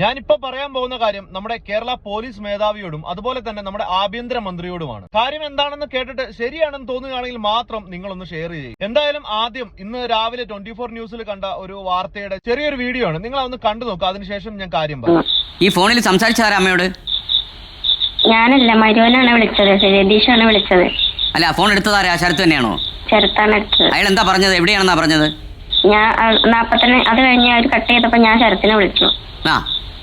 ഞാനിപ്പോ പറയാൻ പോകുന്ന കാര്യം നമ്മുടെ കേരള പോലീസ് മേധാവിയോടും അതുപോലെ തന്നെ നമ്മുടെ ആഭ്യന്തര മന്ത്രിയോടുമാണ്. കാര്യം എന്താണെന്ന് കേട്ടിട്ട് ശരിയാണെന്ന് തോന്നുകയാണെങ്കിൽ മാത്രം നിങ്ങളൊന്ന് ഷെയർ ചെയ്യും. എന്തായാലും ആദ്യം ഇന്ന് രാവിലെ ട്വന്റി ഫോർ ന്യൂസിൽ കണ്ട ഒരു വാർത്തയുടെ ചെറിയൊരു വീഡിയോ ആണ്. നിങ്ങൾ അതൊന്ന് കണ്ടു നോക്കുക അതിനുശേഷം ഞാൻ കാര്യം പറയാം. ഈ ഫോണിൽ സംസാരിച്ച അമ്മയോട്? ഞാനല്ല മരുവനാണ് വിളിച്ചത് രതീഷാണ് വിളിച്ചത്. അല്ല ഫോൺ എടുത്തതാരാ ശരത്ത് തന്നെയാണോ? ചെറുത്താണ് എടുത്തത്. അയാൾ എന്താ പറഞ്ഞത്? എവിടെയാണെന്നാ പറഞ്ഞത്? ഞാൻ നാപ്പത്തന്നെ അത് കഴിഞ്ഞ് അവർ കട്ട് ചെയ്തപ്പോ ഞാൻ ശരത്തിനെ വിളിച്ചു. ആ.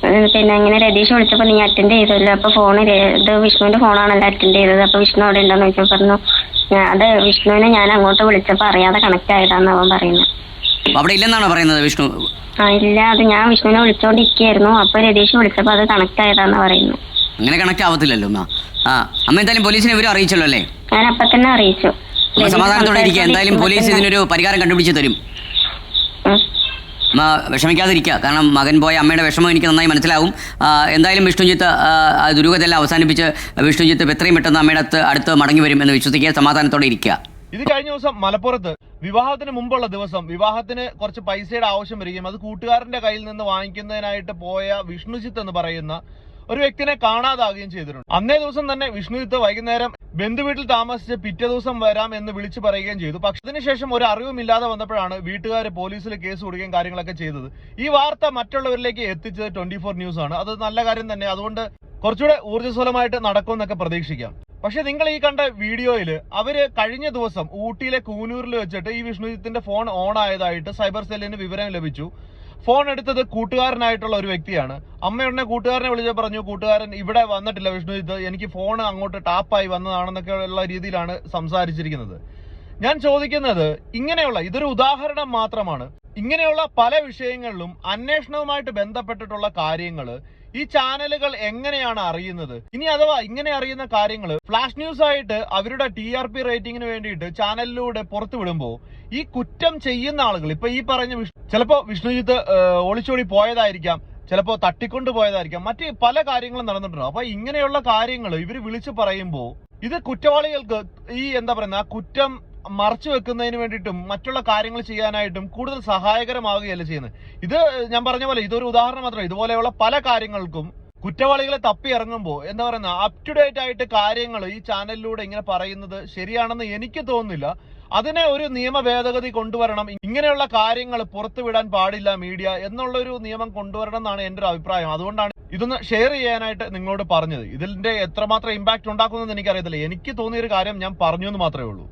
ഉം, പിന്നെ ഇങ്ങനെ രതീഷ് വിളിച്ചപ്പോ നീ അറ്റൻഡ് ചെയ്തല്ലോ. അപ്പൊ ഫോണ് ഇത് വിഷ്ണുവിന്റെ ഫോണാണല്ലോ അറ്റൻഡ് ചെയ്തത്. അപ്പൊ വിഷ്ണു അവിടെ ഉണ്ടോന്ന് ചോദിച്ചപ്പോ പറഞ്ഞു "ഞാൻ- അത് വിഷ്ണുവിനെ ഞാൻ അങ്ങോട്ട് വിളിച്ചപ്പോ അറിയാതെ കണക്ട് ആയതാന്ന് അവൻ പറയുന്നത് അപ്പൊ അവിടെ ഇല്ലെന്നാണോ പറയുന്നത് വിഷ്ണു? ആ ഇല്ല അത് ഞാൻ വിഷ്ണുവിനെ വിളിച്ചോണ്ടിരിക്കുകയായിരുന്നു അപ്പൊ രതീഷ് വിളിച്ചപ്പോ അത് കണക്ട് ആയതാന്ന് പറയുന്നത് അങ്ങനെ കണക്ട് ആവത്തില്ലല്ലോ അമ്മ ആ അമ്മ എന്തായാലും പോലീസിനെ ഇവരും അറിയിച്ചല്ലോ അല്ലേ? ഞാൻ അപ്പൊ തന്നെ അറിയിച്ചു. അമ്മ സമാധാനത്തോടെ ഇരിക്കുക എന്തായാലും പോലീസ് ഇതിനൊരു പരിഹാരം കണ്ടുപിടിച്ച് തരും. വിഷമിക്കാതിരിക്കുക. കാരണം മകൻ പോയ അമ്മയുടെ വിഷമം എനിക്ക് നന്നായി മനസ്സിലാവും. എന്തായാലും വിഷ്ണുജിത്ത് ആ അവസാനിപ്പിച്ച് വിഷ്ണുജിത്ത് എത്രയും പെട്ടെന്ന് അമ്മയുടെ അടുത്ത് അടുത്ത് മടങ്ങി വരും എന്ന് വിശ്വസിക്കുക സമാധാനത്തോടെ ഇരിക്കുക. ഇത് കഴിഞ്ഞ ദിവസം മലപ്പുറത്ത് വിവാഹത്തിന് മുമ്പുള്ള ദിവസം വിവാഹത്തിന് കുറച്ച് പൈസയുടെ ആവശ്യം വരികയും അത് കൂട്ടുകാരന്റെ കയ്യിൽ നിന്ന് വാങ്ങിക്കുന്നതിനായിട്ട് പോയ വിഷ്ണുജിത്ത് എന്ന് പറയുന്ന ഒരു വ്യക്തിനെ കാണാതാവുകയും ചെയ്തിട്ടുണ്ട്. അന്നേ ദിവസം തന്നെ വിഷ്ണുയുദ്ധ വൈകുന്നേരം ബന്ധുവീട്ടിൽ താമസിച്ച് പിറ്റേ ദിവസം വരാം എന്ന് വിളിച്ചു പറയുകയും ചെയ്തു. പക്ഷെ അതിനുശേഷം ഒരു അറിവുമില്ലാതെ വന്നപ്പോഴാണ് വീട്ടുകാർ പോലീസിൽ കേസ് കൊടുക്കുകയും കാര്യങ്ങളൊക്കെ ചെയ്തത്. ഈ വാർത്ത മറ്റുള്ളവരിലേക്ക് എത്തിച്ചത് ട്വന്റി ഫോർ ന്യൂസ് ആണ് അത് നല്ല കാര്യം തന്നെ. അതുകൊണ്ട് കുറച്ചുകൂടെ ഊർജസ്വലമായിട്ട് നടക്കുമെന്നൊക്കെ പ്രതീക്ഷിക്കാം. പക്ഷെ നിങ്ങൾ ഈ കണ്ട വീഡിയോയിൽ അവർ കഴിഞ്ഞ ദിവസം ഊട്ടിയിലെ കൂനൂരിൽ വെച്ചിട്ട് ഈ വിഷ്ണുജിത്തിന്റെ ഫോൺ ഓൺ ആയതായിട്ട് സൈബർ സെല്ലിന് വിവരം ലഭിച്ചു. ഫോൺ എടുത്തത് കൂട്ടുകാരനായിട്ടുള്ള ഒരു വ്യക്തിയാണ്. അമ്മയുടനെ കൂട്ടുകാരനെ വിളിച്ച് പറഞ്ഞു കൂട്ടുകാരൻ ഇവിടെ വന്നിട്ടില്ല വിഷ്ണു. ഇത് എനിക്ക് ഫോൺ അങ്ങോട്ട് ടാപ്പായി വന്നതാണെന്നൊക്കെ ഉള്ള രീതിയിലാണ് സംസാരിച്ചിരിക്കുന്നത്. ഞാൻ ചോദിക്കുന്നത് ഇങ്ങനെയുള്ള ഇതൊരു ഉദാഹരണം മാത്രമാണ്. ഇങ്ങനെയുള്ള പല വിഷയങ്ങളിലും അന്വേഷണവുമായിട്ട് ബന്ധപ്പെട്ടിട്ടുള്ള കാര്യങ്ങൾ ഈ ചാനലുകൾ എങ്ങനെയാണ് അറിയുന്നത്? ഇനി അഥവാ ഇങ്ങനെ അറിയുന്ന കാര്യങ്ങൾ ഫ്ലാഷ് ന്യൂസ് ആയിട്ട് അവരുടെ ടി ആർ പി റേറ്റിംഗിന് വേണ്ടിയിട്ട് ചാനലിലൂടെ പുറത്തു വിടുമ്പോൾ ഈ കുറ്റം ചെയ്യുന്ന ആളുകൾ ഇപ്പൊ ഈ പറഞ്ഞ ചിലപ്പോ വിഷ്ണുജിത്ത് ഒളിച്ചോടി പോയതായിരിക്കാം ചിലപ്പോ തട്ടിക്കൊണ്ടു പോയതായിരിക്കാം മറ്റ് പല കാര്യങ്ങളും നടന്നിട്ടുണ്ടാവും അപ്പൊ ഇങ്ങനെയുള്ള കാര്യങ്ങൾ ഇവർ വിളിച്ചു പറയുമ്പോൾ ഇത് കുറ്റവാളികൾക്ക് ഈ എന്താ പറയുന്ന കുറ്റം മറച്ചു വെക്കുന്നതിന് വേണ്ടിയിട്ടും മറ്റുള്ള കാര്യങ്ങൾ ചെയ്യാനായിട്ടും കൂടുതൽ സഹായകരമാവുകയല്ല ചെയ്യുന്നത്. ഇത് ഞാൻ പറഞ്ഞ പോലെ ഇതൊരു ഉദാഹരണം മാത്രമല്ല ഇതുപോലെയുള്ള പല കാര്യങ്ങൾക്കും കുറ്റവാളികളെ തപ്പി ഇറങ്ങുമ്പോൾ എന്താ പറയുന്ന അപ് ടു ഡേറ്റ് ആയിട്ട് കാര്യങ്ങൾ ഈ ചാനലിലൂടെ ഇങ്ങനെ പറയുന്നത് ശരിയാണെന്ന് എനിക്ക് തോന്നുന്നില്ല. അതിനെ ഒരു നിയമ ഭേദഗതി കൊണ്ടുവരണം ഇങ്ങനെയുള്ള കാര്യങ്ങൾ പുറത്തുവിടാൻ പാടില്ല മീഡിയ എന്നുള്ള ഒരു നിയമം കൊണ്ടുവരണം എന്നാണ് എന്റെ ഒരു അഭിപ്രായം. അതുകൊണ്ടാണ് ഇതൊന്ന് ഷെയർ ചെയ്യാനായിട്ട് നിങ്ങളോട് പറഞ്ഞത്. ഇതിന്റെ എത്രമാത്രം ഇമ്പാക്ട് ഉണ്ടാക്കുന്നതെന്ന് എനിക്കറിയത്തില്ല. എനിക്ക് തോന്നിയൊരു കാര്യം ഞാൻ പറഞ്ഞു എന്ന് മാത്രമേ ഉള്ളൂ.